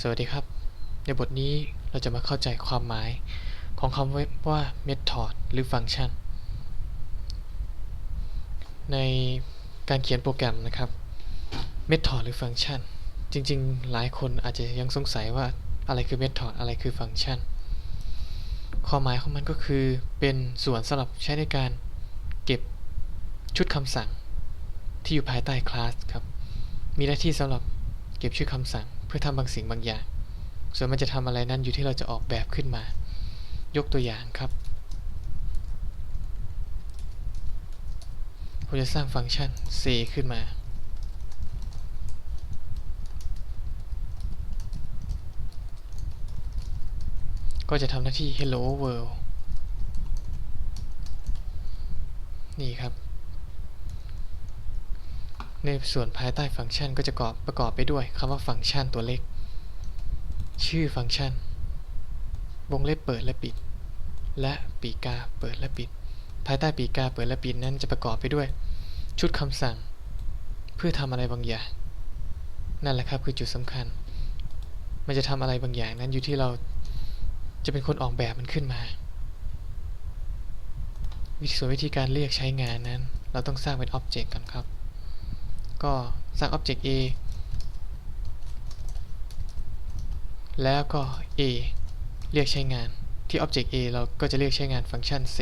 สวัสดีครับ ในบทนี้เราจะมาเข้าใจความหมายของคำว่า method หรือ function ในการเขียนโปรแกรมนะครับ method หรือ function จริงๆ หลายคนอาจจะยังสงสัยว่าอะไรคือ method อะไรคือ function ความหมายของมันก็คือเป็นส่วนสำหรับใช้ในการเก็บชุดคำสั่งที่อยู่ภายใต้คลาสครับ มีหน้าที่สำหรับเก็บชื่อคำสั่ง พื่อทำบางสิ่งบางอย่าง ส่วนมันจะทำอะไรนั้นอยู่ที่เราจะออกแบบขึ้นมา ยกตัวอย่างครับผมจะสร้างฟังก์ชัน c ขึ้นมา ก็จะทำหน้าที่ hello world นี่ครับ ในส่วนภายใต้ฟังก์ชันก็จะประกอบประกอบไปด้วยคำว่าฟังก์ชันตัวเล็ก ชื่อฟังก์ชัน วงเล็บเปิดและปิด และปีกาเปิดและปิด ภายใต้ปีกาเปิดและปิดนั้นจะประกอบไปด้วย ชุดคำสั่ง เพื่อทำอะไรบางอย่าง นั่นแหละครับคือจุดสำคัญ มันจะทำอะไรบางอย่างนั้นอยู่ที่เราจะเป็นคนออกแบบมันขึ้นมา วิธีส่วนวิธีการเรียกใช้งานนั้น เราต้องสร้างเป็นอ็อบเจกต์ก่อนครับ ก็สร้าง Object A แล้วก็ A เรียกใช้งานที่ Object A เราก็จะเรียกใช้งานฟังก์ชัน C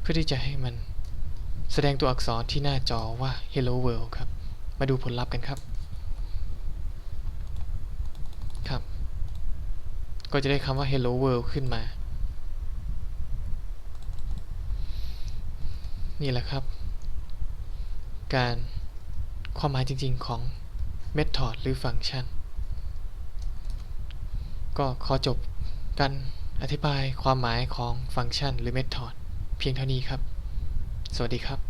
เพื่อที่จะให้มันแสดงตัวอักษรที่หน้าจอว่า Hello World ครับ มาดูผลลัพธ์กันครับ ครับ ก็จะได้คำว่า Hello World ขึ้นมา นี่แหละครับ การความหมายจริงๆของ method หรือฟังก์ชัน ก็ขอจบการอธิบายความหมายของฟังก์ชันหรือ method เพียงเท่านี้ครับ สวัสดีครับ